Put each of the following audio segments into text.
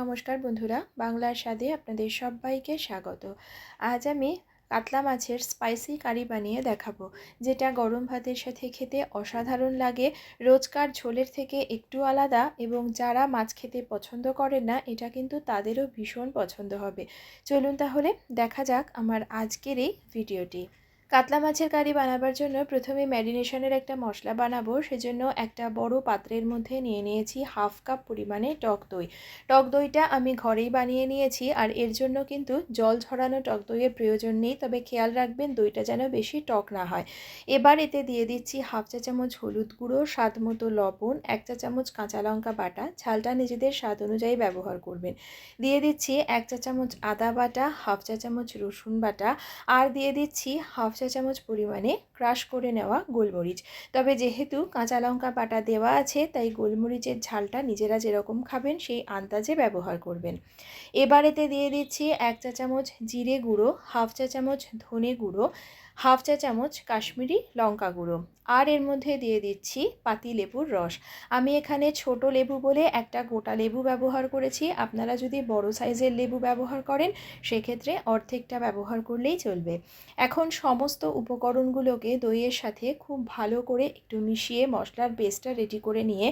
নমস্কার বন্ধুরা, বাংলার স্বাদে আপনাদের সবাইকে স্বাগত। আজ আমি কাতলা মাছের স্পাইসি কারি বানিয়ে দেখাবো, যেটা গরম ভাতের সাথে খেতে অসাধারণ লাগে, রোজকার ঝোলের থেকে একটু আলাদা এবং যারা মাছ খেতে পছন্দ করেন না, এটা কিন্তু তাদেরও ভীষণ পছন্দ হবে। চলুন তাহলে দেখা যাক আমার আজকের এই ভিডিওটি কাতলা মাছের কারি বানাবার জন্য প্রথমে ম্যারিনেশনের একটা মশলা বানাবো, সেজন্য একটা বড় পাত্রের মধ্যে নিয়ে নিয়েছি হাফ কাপ পরিমাণে টক দই। টক দইটা আমি ঘরেই বানিয়ে নিয়েছি, আর এর জন্য কিন্তু জল ঝরানো টক দইয়ের প্রয়োজন নেই, তবে খেয়াল রাখবেন দইটা যেন বেশি টক না হয়। এবার এতে দিয়ে দিচ্ছি হাফ চা চামচ হলুদ গুঁড়ো, স্বাদ মতো লবণ, এক চা চামচ কাঁচা লঙ্কা বাটা, ঝালটা নিজেদের স্বাদ অনুযায়ী ব্যবহার করবেন। দিয়ে দিচ্ছি এক চা চামচ আদা বাটা, হাফ চা চামচ রসুন বাটা, আর দিয়ে দিচ্ছি হাফ চা চামচ পরিমাণে ক্রাশ করে নেওয়া গোলমরিচ। তবে যেহেতু কাঁচা লঙ্কা বাটা দেওয়া আছে, তাই গোলমরিচের ঝালটা নিজেরা যেরকম খাবেন, সেই আন্দাজে ব্যবহার করবেন। এবারেতে দিয়ে দিচ্ছি এক চা চামচ জিরে গুঁড়ো, হাফ চা চামচ ধনে গুঁড়ো হাফ চা চামচ কাশ্মীরি লঙ্কা গুঁড়ো। আর এর মধ্যে দিয়ে দিচ্ছি পাতি লেবুর রস। আমি এখানে ছোট লেবু বলে একটা গোটা লেবু ব্যবহার করেছি। আপনারা যদি বড় সাইজের লেবু ব্যবহার করেন, সেক্ষেত্রে অর্ধেকটা ব্যবহার করলেই চলবে। এখন সমস্ত উপকরণগুলোকে দইয়ের সাথে খুব ভালো করে একটু মিশিয়ে মশলার বেসটা রেডি করে নিয়ে,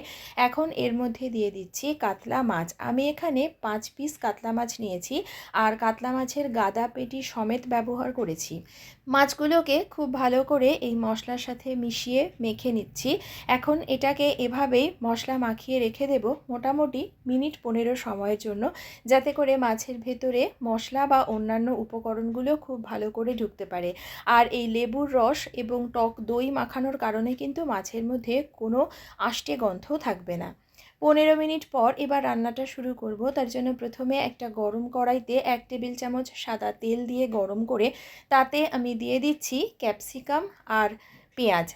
এখন এর মধ্যে দিয়ে দিচ্ছি কাতলা মাছ। আমি এখানে পাঁচ পিস কাতলা মাছ নিয়েছি। আর কাতলা মাছের গাদা পেটি সমেত ব্যবহার করেছি। মাছগুলোকে খুব ভালো করে এই মশলার সাথে মিশিয়ে মেখে নিচ্ছি। এখন এটাকে এভাবেই মশলা মাখিয়ে রেখে দেব মোটামুটি মিনিট পনেরো সময়ের জন্য, যাতে করে মাছের ভেতরে মশলা বা অন্যান্য উপকরণগুলো খুব ভালো করে ঢুকতে পারে। আর এই লেবুর রস এবং টক দই মাখানোর কারণে কিন্তু মাছের মধ্যে কোনো আষ্টে গন্ধ থাকবে না। পনেরো মিনিট পর এবার রান্নাটা শুরু করব। তার জন্য প্রথমে একটা গরম কড়াইতে এক টেবিল চামচ সাদা তেল দিয়ে গরম করে তাতে আমি দিয়ে দিচ্ছি ক্যাপসিকাম আর পেঁয়াজ।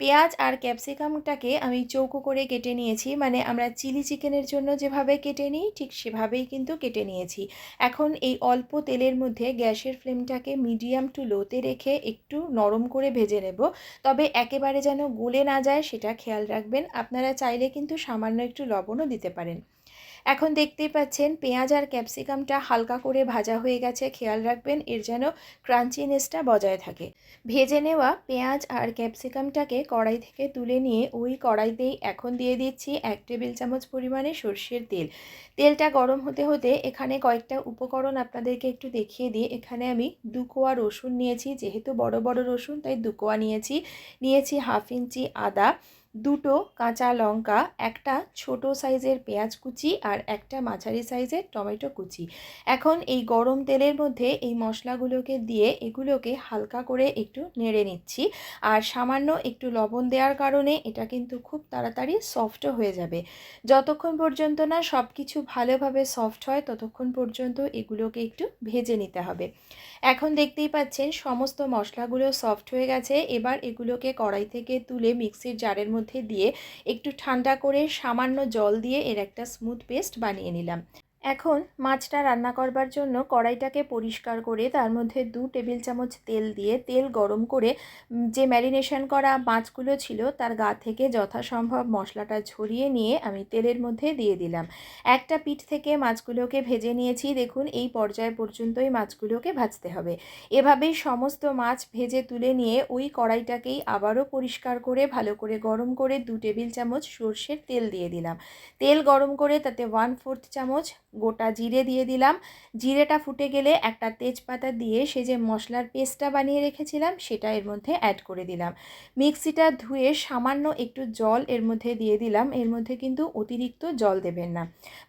পেঁয়াজ আর ক্যাপসিকামটাকে আমি চৌকো করে কেটে নিয়েছি। মানে আমরা চিলি চিকেনের জন্য যেভাবে কেটে নিই, ঠিক সেভাবেই কিন্তু কেটে নিয়েছি। এখন এই অল্প তেলের মধ্যে গ্যাসের ফ্লেমটাকে মিডিয়াম টু লোতে রেখে একটু নরম করে ভেজে নেব। তবে একেবারে যেন গলে না যায়, সেটা খেয়াল রাখবেন। আপনারা চাইলে কিন্তু সামান্য একটু লবণও দিতে পারেন। এখন দেখতেই পাচ্ছেন পেঁয়াজ আর ক্যাপসিকামটা হালকা করে ভাজা হয়ে গেছে। খেয়াল রাখবেন, এর যেন ক্রাঞ্চিনেসটা বজায় থাকে। ভেজে নেওয়া পেঁয়াজ আর ক্যাপসিকামটাকে কড়াই থেকে তুলে নিয়ে ওই কড়াইতেই এখন দিয়ে দিচ্ছি এক টেবিল চামচ পরিমাণে সর্ষের তেল। তেলটা গরম হতে হতে এখানে কয়েকটা উপকরণ আপনাদেরকে একটু দেখিয়ে দিই। এখানে আমি দু কোয়া রসুন নিয়েছি, যেহেতু বড় বড় রসুন, তাই দু কোয়া নিয়েছি। নিয়েছি হাফ ইঞ্চি আদা দুটো কাঁচা লঙ্কা, একটা ছোট সাইজের পেঁয়াজ কুচি আর একটা মাঝারি সাইজের টমেটো কুচি। এখন এই গরম তেলের মধ্যে এই মশলাগুলোকে দিয়ে এগুলোকে হালকা করে একটু নেড়ে নিচ্ছি। আর সামান্য একটু লবণ দেওয়ার কারণে এটা কিন্তু খুব তাড়াতাড়ি সফটও হয়ে যাবে। যতক্ষণ পর্যন্ত না সব কিছু ভালোভাবে সফট হয়, ততক্ষণ পর্যন্ত এগুলোকে একটু ভেজে নিতে হবে। এখন দেখতেই পাচ্ছেন সমস্ত মশলাগুলো সফট হয়ে গেছে। এবার এগুলোকে কড়াই থেকে তুলে মিক্সির জারের মধ্যে দিয়ে একটু ঠান্ডা করে সামান্য জল দিয়ে এর একটা স্মুথ পেস্ট বানিয়ে নিলাম। এখন মাছটা রান্না করবার জন্য কড়াইটাকে পরিষ্কার করে তার মধ্যে দু টেবিল চামচ তেল দিয়ে তেল গরম করে যে ম্যারিনেশন করা মাছগুলো ছিল তার গা থেকে যথাসম্ভব মশলাটা ঝরিয়ে নিয়ে আমি তেলের মধ্যে দিয়ে দিলাম। একটা পিঠ থেকে মাছগুলোকে ভেজে নিয়েছি, দেখুন এই পর্যায় পর্যন্তই মাছগুলোকে ভাজতে হবে। এভাবেই সমস্ত মাছ ভেজে তুলে নিয়ে ওই কড়াইটাকেই আবারও পরিষ্কার করে, ভালো করে গরম করে দু টেবিল চামচ সর্ষের তেল দিয়ে দিলাম। তেল গরম করে তাতে ওয়ান ফোর্থ চামচ গোটা জিরে দিয়ে দিলাম। জিরেটা ফুটে গেলে একটা তেজপাতা দিয়ে সে যে মশলার পেস্টটা বানিয়ে রেখেছিলাম, সেটা এর মধ্যে অ্যাড করে দিলাম। মিক্সিটা ধুয়ে সামান্য একটু জল এর মধ্যে দিয়ে দিলাম। এর মধ্যে কিন্তু অতিরিক্ত জল দেবেন না।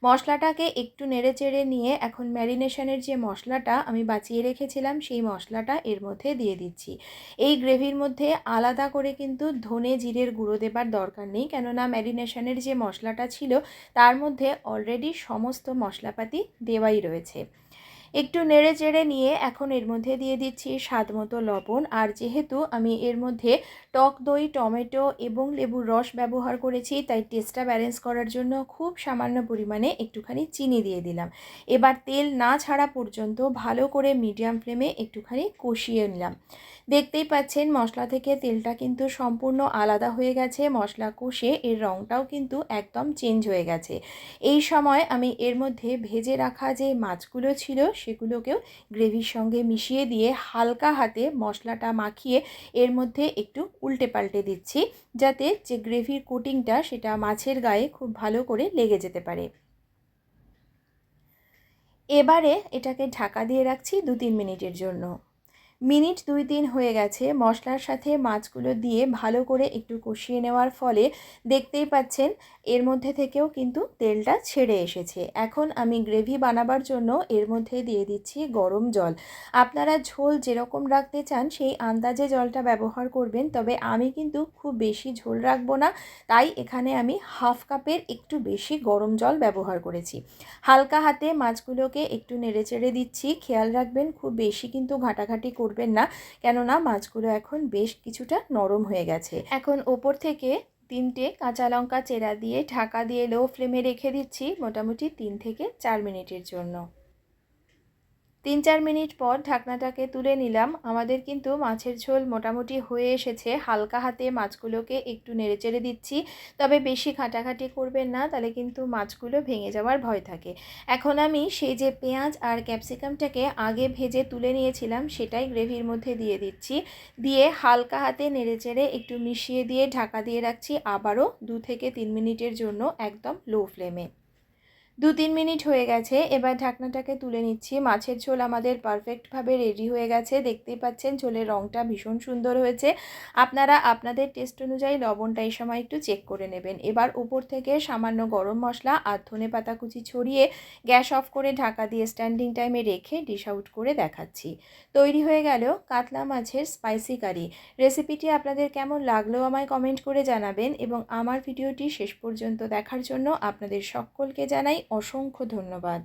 মশলাটাকে একটু নেড়ে চেড়ে নিয়ে এখন ম্যারিনেশনের যে মশলাটা আমি বাঁচিয়ে রেখেছিলাম, সেই মশলাটা এর মধ্যে দিয়ে দিচ্ছি। এই গ্রেভির মধ্যে আলাদা করে কিন্তু ধনে জিরের গুঁড়ো দেবার দরকার নেই। কেননা ম্যারিনেশনের যে মশলাটা ছিল, তার মধ্যে অলরেডি সমস্ত মশলাপাতি দেওয়াই রয়েছে। একটু নেড়ে চেড়ে নিয়ে এখন এর মধ্যে দিয়ে দিচ্ছি স্বাদ মতো লবণ। আর যেহেতু আমি এর মধ্যে টক দই, টমেটো এবং লেবুর রস ব্যবহার করেছি, তাই টেস্টটা ব্যালেন্স করার জন্য খুব সামান্য পরিমাণে একটুখানি চিনি দিয়ে দিলাম। এবার তেল না ছাড়া পর্যন্ত ভালো করে মিডিয়াম ফ্লেমে একটুখানি কষিয়ে নিলাম। দেখতেই পাচ্ছেন মশলা থেকে তেলটা কিন্তু সম্পূর্ণ আলাদা হয়ে গেছে, মশলা কষে এর রঙটাও কিন্তু একদম চেঞ্জ হয়ে গেছে। এই সময় আমি এর মধ্যে ভেজে রাখা যে মাছগুলো ছিল সেগুলোকেও গ্রেভির সঙ্গে মিশিয়ে দিয়ে হালকা হাতে মশলাটা মাখিয়ে এর মধ্যে একটু উল্টে পাল্টে দিচ্ছি, যাতে যে গ্রেভির কোটিংটা সেটা মাছের গায়ে খুব ভালো করে লেগে যেতে পারে। এবারে এটাকে ঢাকা দিয়ে রাখছি দু তিন মিনিটের জন্য। মিনিট দুই তিন হয়ে গেছে। মশলার সাথে মাছগুলো দিয়ে ভালো করে একটু কষিয়ে নেওয়ার ফলে দেখতেই পাচ্ছেন এর মধ্যে থেকেও কিন্তু তেলটা ছেড়ে এসেছে। এখন আমি গ্রেভি বানাবার জন্য এর মধ্যে দিয়ে দিচ্ছি গরম জল। আপনারা ঝোল যেরকম রাখতে চান সেই আন্দাজে জলটা ব্যবহার করবেন, তবে আমি কিন্তু খুব বেশি ঝোল রাখব না। তাই এখানে আমি হাফ কাপের একটু বেশি গরম জল ব্যবহার করেছি। হালকা হাতে মাছগুলোকে একটু নেড়ে চেড়ে দিচ্ছি। খেয়াল রাখবেন খুব বেশি কিন্তু ঘাটাঘাটি করবেন না। কেননা মাছগুলো এখন বেশ কিছুটা নরম হয়ে গেছে। এখন ওপর থেকে তিনটে কাঁচা লঙ্কা চেরা দিয়ে ঢাকা দিয়ে লো ফ্লেমে রেখে দিচ্ছি মোটামুটি তিন থেকে চার মিনিটের জন্য। তিন চার মিনিট পর ঢাকনাটাকে তুলে নিলাম। আমাদের কিন্তু মাছের ঝোল মোটামুটি হয়ে এসেছে। হালকা হাতে মাছগুলোকে একটু নেড়েচেড়ে দিচ্ছি। তবে বেশি ঘাটাঘাটি করবেন না, তাহলে কিন্তু মাছগুলো ভেঙে যাওয়ার ভয় থাকে। এখন আমি সেই যে পেঁয়াজ আর ক্যাপসিকামটাকে আগে ভেজে তুলে নিয়েছিলাম, সেটাই গ্রেভির মধ্যে দিয়ে দিচ্ছি। দিয়ে হালকা হাতে নেড়েচেড়ে একটু মিশিয়ে দিয়ে ঢাকা দিয়ে রাখছি আবারও দু থেকে তিন মিনিটের জন্য একদম লো ফ্লেমে। দু তিন মিনিট হয়ে গেছে, এবার ঢাকনাটাকে তুলে নিচ্ছি। মাছের ঝোল আমাদের পারফেক্টভাবে রেডি হয়ে গেছে। দেখতেই পাচ্ছেন ঝোলের রঙটা ভীষণ সুন্দর হয়েছে। আপনারা আপনাদের টেস্ট অনুযায়ী লবণটা এই সময় একটু চেক করে নেবেন। এবার উপর থেকে সামান্য গরম মশলা আর ধনে পাতা কুচি ছড়িয়ে গ্যাস অফ করে ঢাকা দিয়ে স্ট্যান্ডিং টাইমে রেখে ডিশ আউট করে দেখাচ্ছি। তৈরি হয়ে গেল কাতলা মাছের স্পাইসি কারি রেসিপিটি আপনাদের কেমন লাগল আমায় কমেন্ট করে জানাবেন এবং আমার ভিডিওটি শেষ পর্যন্ত দেখার জন্য আপনাদের সকলকে জানাই অসংখ্য ধন্যবাদ।